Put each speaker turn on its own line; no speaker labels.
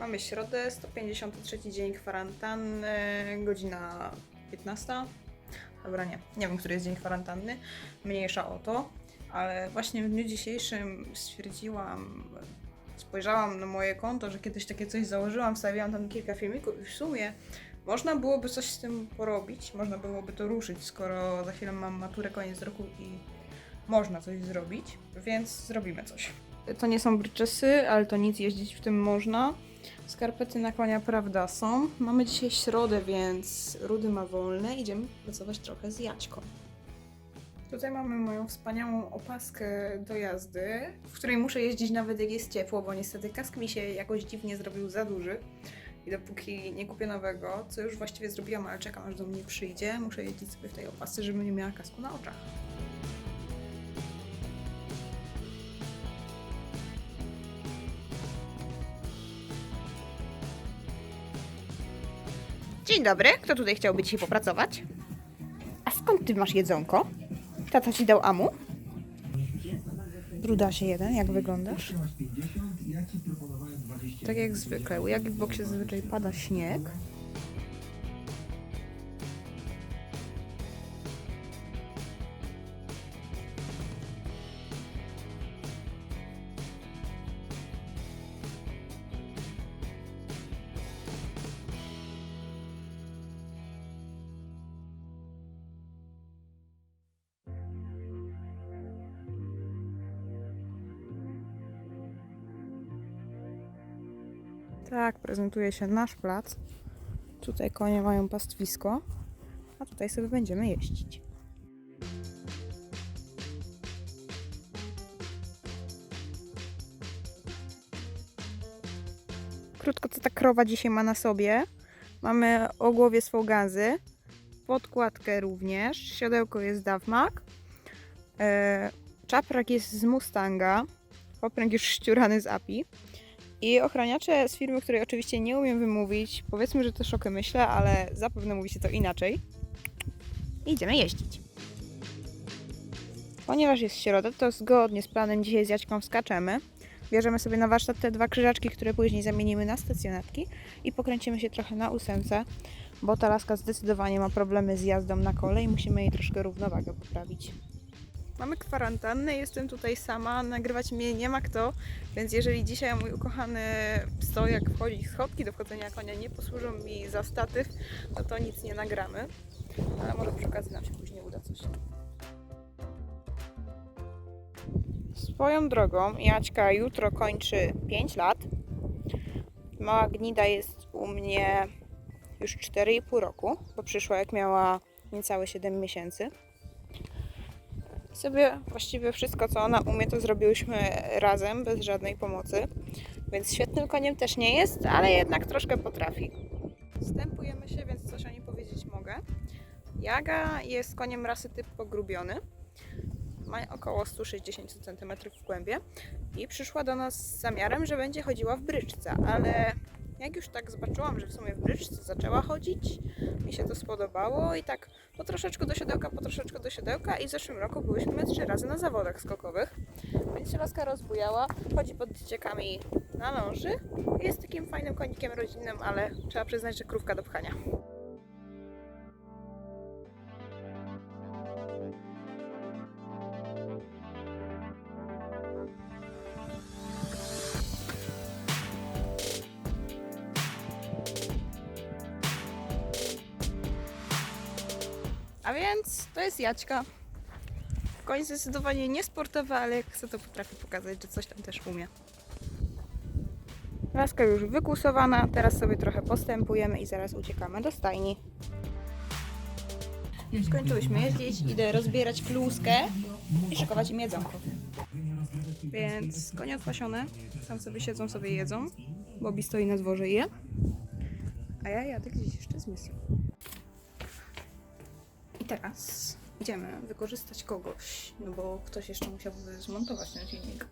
Mamy środę, 153 dzień kwarantanny, godzina 15. Dobra, nie, nie wiem, który jest dzień kwarantanny, mniejsza o to, ale właśnie w dniu dzisiejszym stwierdziłam, spojrzałam na moje konto, że kiedyś takie coś założyłam, wstawiłam tam kilka filmików i w sumie można byłoby coś z tym porobić, można byłoby to ruszyć, skoro za chwilę mam maturę, koniec roku i można coś zrobić, więc zrobimy coś. To nie są bryczesy, ale to nic, jeździć w tym można. Skarpety na konia, prawda, są. Mamy dzisiaj środę, więc Rudy ma wolne. Idziemy pracować trochę z Jaćką. Tutaj mamy moją wspaniałą opaskę do jazdy, w której muszę jeździć nawet jak jest ciepło, bo niestety kask mi się jakoś dziwnie zrobił za duży. I dopóki nie kupię nowego, co już właściwie zrobiłam, ale czekam aż do mnie przyjdzie, muszę jeździć sobie w tej opasce, żeby nie miała kasku na oczach. Dzień dobry, kto tutaj chciałby dzisiaj popracować? A skąd ty masz jedzonko? Tata ci dał amu? Brudasie jeden, jak wyglądasz? Tak jak zwykle, u Jagi w boksie zazwyczaj pada śnieg. Tak prezentuje się nasz plac. Tutaj konie mają pastwisko, a tutaj sobie będziemy jeździć. Krótko, co ta krowa dzisiaj ma na sobie. Mamy o głowie swą gazy, podkładkę również, siodełko jest Davmak, e, czaprak jest z Mustanga, popręg już ściurany z API. I ochraniacze z firmy, której oczywiście nie umiem wymówić, powiedzmy, że to szokę myślę, ale zapewne mówi się to inaczej. Idziemy jeździć. Ponieważ jest środa, to zgodnie z planem dzisiaj z Jaćką wskaczemy. Bierzemy sobie na warsztat te dwa krzyżaczki, które później zamienimy na stacjonetki i pokręcimy się trochę na ósemce, bo ta laska zdecydowanie ma problemy z jazdą na kole i musimy jej troszkę równowagę poprawić. Mamy kwarantannę, jestem tutaj sama, nagrywać mnie nie ma kto, więc jeżeli dzisiaj mój ukochany stojak wchodzi schodki do wchodzenia konia nie posłużą mi za statyw, no to nic nie nagramy. Ale może przy okazji nam się później uda coś. Swoją drogą, Jaćka jutro kończy 5 lat. Mała gnida jest u mnie już 4,5 roku, bo przyszła jak miała niecałe 7 miesięcy sobie właściwie wszystko, co ona umie, to zrobiłyśmy razem, bez żadnej pomocy. Więc świetnym koniem też nie jest, ale jednak troszkę potrafi. Wstępujemy się, więc coś o niej powiedzieć mogę. Jaga jest koniem rasy typ pogrubiony. Ma około 160 cm w głębie i przyszła do nas z zamiarem, że będzie chodziła w bryczce, ale jak już tak zobaczyłam, że w sumie w bryczce zaczęła chodzić, mi się to spodobało i tak po troszeczku do siodełka, po troszeczku do siodełka i w zeszłym roku byłyśmy trzy razy na zawodach skokowych, więc się laska rozbujała, chodzi pod dzieciakami na ląży jest takim fajnym konikiem rodzinnym, ale trzeba przyznać, że krówka do pchania. A więc to jest Jaćka. Koń zdecydowanie niesportowy, ale jak chce to potrafi pokazać, że coś tam też umie. Laska już wykusowana, teraz sobie trochę postępujemy i zaraz uciekamy do stajni. Skończyłyśmy jeździć, idę rozbierać kluskę i szykować im jedzonko. Więc konie odpasione, tam sobie siedzą, sobie jedzą. Bobby stoi na dworze i je. A ja jadę gdzieś jeszcze z misją. Teraz idziemy wykorzystać kogoś, no bo ktoś jeszcze musiałby zmontować ten filmik.